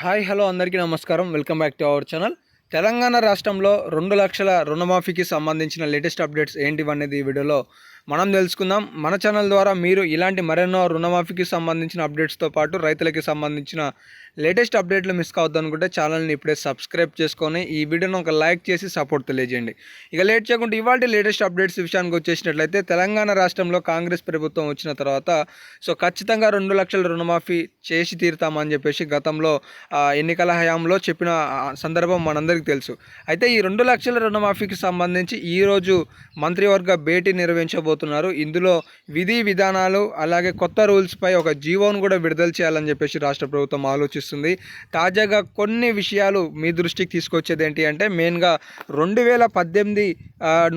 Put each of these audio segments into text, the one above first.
Hi hello అందరికీ నమస్కారం. Welcome back to our channel. Telangana రాష్ట్రంలో రెండు లక్షల రుణమాఫీకి సంబంధించిన లేటెస్ట్ అప్డేట్స్ ఏంటివనేది ఈ వీడియోలో మనం తెలుసుకుందాం. మన ఛానల్ ద్వారా మీరు ఇలాంటి మరెన్నో రుణమాఫీకి సంబంధించిన అప్డేట్స్తో పాటు రైతులకి సంబంధించిన లేటెస్ట్ అప్డేట్లు మిస్ కావద్దు అనుకుంటే ఛానల్ని ఇప్పుడే సబ్స్క్రైబ్ చేసుకొని ఈ వీడియోను ఒక లైక్ చేసి సపోర్ట్ తెలియజేయండి. ఇక లేట్ చేయకుండా ఇవాళ లేటెస్ట్ అప్డేట్స్ విషయానికి వచ్చేసినట్లయితే తెలంగాణ రాష్ట్రంలో కాంగ్రెస్ ప్రభుత్వం వచ్చిన తర్వాత సో ఖచ్చితంగా రెండు లక్షల రుణమాఫీ చేసి తీరుతామని చెప్పేసి గతంలో ఎన్నికల హయాంలో చెప్పిన సందర్భం మనందరికీ తెలుసు. అయితే ఈ రెండు లక్షల రుణమాఫీకి సంబంధించి ఈరోజు మంత్రివర్గ భేటీ చేయబోతున్నారు. ఇందులో విధి విధానాలు అలాగే కొత్త రూల్స్పై ఒక జీవోను కూడా విడుదల చేయాలని చెప్పేసి రాష్ట్ర ప్రభుత్వం ఆలోచిస్తుంది. తాజాగా కొన్ని విషయాలు మీ దృష్టికి తీసుకొచ్చేది ఏంటి అంటే మెయిన్గా రెండు వేల పద్దెనిమిది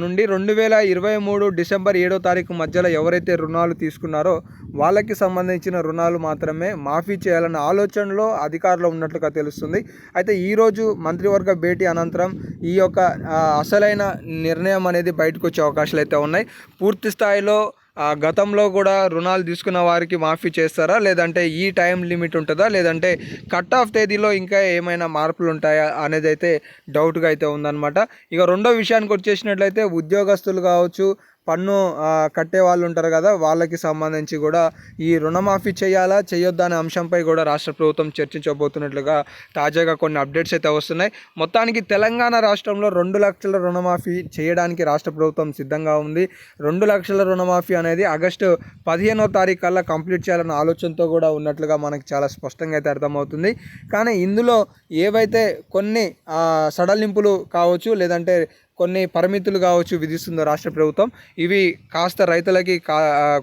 నుండి రెండు వేల ఇరవై మూడు డిసెంబర్ ఏడో తారీఖు మధ్యలో ఎవరైతే రుణాలు తీసుకున్నారో వాళ్ళకి సంబంధించిన రుణాలు మాత్రమే మాఫీ చేయాలన్న ఆలోచనలో అధికారులు ఉన్నట్లుగా తెలుస్తుంది. అయితే ఈరోజు మంత్రివర్గ భేటీ అనంతరం ఈ యొక్క అసలైన నిర్ణయం అనేది బయటకు వచ్చే అవకాశాలు అయితే ఉన్నాయి. పూర్తి స్థాయిలో గతంలో కూడా రుణాలు తీసుకున్న వారికి మాఫీ చేస్తారా? లేదంటే ఈ టైం లిమిట్ ఉంటుందా? లేదంటే కట్ ఆఫ్ తేదీలో ఇంకా ఏమైనా మార్పులు ఉంటాయా అనేది అయితే డౌట్గా అయితే ఉందన్నమాట. ఇక రెండో విషయానికి వచ్చేసినట్లయితే ఉద్యోగస్తులు కావచ్చు పన్ను కట్టే వాళ్ళు ఉంటారు కదా వాళ్ళకి సంబంధించి కూడా ఈ రుణమాఫీ చేయాలా చేయొద్దా అనే అంశంపై కూడా రాష్ట్ర ప్రభుత్వం చర్చించబోతున్నట్లుగా తాజాగా కొన్ని అప్డేట్స్ అయితే వస్తున్నాయి. మొత్తానికి తెలంగాణ రాష్ట్రంలో రెండు లక్షల రుణమాఫీ చేయడానికి రాష్ట్ర ప్రభుత్వం సిద్ధంగా ఉంది. రెండు లక్షల రుణమాఫీ అనేది ఆగస్టు పదిహేనో తారీఖు కల్లా కంప్లీట్ చేయాలన్న ఆలోచనతో కూడా ఉన్నట్లుగా మనకి చాలా స్పష్టంగా అయితే అర్థమవుతుంది. కానీ ఇందులో ఏవైతే కొన్ని సడలింపులు కావచ్చు లేదంటే కొన్ని పరిమితులు కావచ్చు విధిస్తుందో రాష్ట్ర ప్రభుత్వం. ఇవి కాస్త రైతులకి కా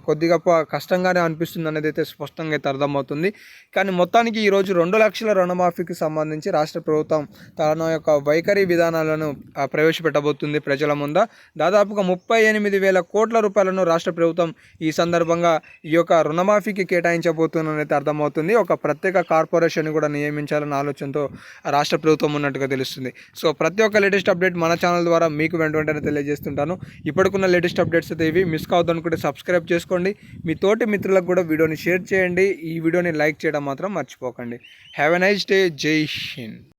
కొద్దిగా కష్టంగానే అనిపిస్తుంది అనేది అయితే స్పష్టంగా అయితే అర్థమవుతుంది. కానీ మొత్తానికి ఈరోజు రెండు లక్షల రుణమాఫీకి సంబంధించి రాష్ట్ర ప్రభుత్వం తన యొక్క వైఖరి విధానాలను ప్రవేశపెట్టబోతుంది ప్రజల ముంద. దాదాపుగా ముప్పై ఎనిమిది వేల కోట్ల రూపాయలను రాష్ట్ర ప్రభుత్వం ఈ సందర్భంగా ఈ యొక్క రుణమాఫీకి కేటాయించబోతుందని అర్థమవుతుంది. ఒక ప్రత్యేక కార్పొరేషన్ కూడా నియమించాలన్న ఆలోచనతో రాష్ట్ర ప్రభుత్వం ఉన్నట్టుగా తెలుస్తుంది. సో ప్రతి ఒక్క లేటెస్ట్ అప్డేట్ మన ఛానల్ ద్వారా మీకు వెంట వెంటనే తెలియజేస్తుంటాను. ఇప్పటికున్న లేటెస్ట్ అప్డేట్స్ అయితే ఇవి. మిస్ కావద్దు అనుకుంటే సబ్స్క్రైబ్ చేసుకోండి. మీ తోటి మిత్రులకు కూడా వీడియోని షేర్ చేయండి. ఈ వీడియోని లైక్ చేయడం మాత్రం మర్చిపోకండి. హ్యావ్ ఎ నైస్ డే జై హింద్.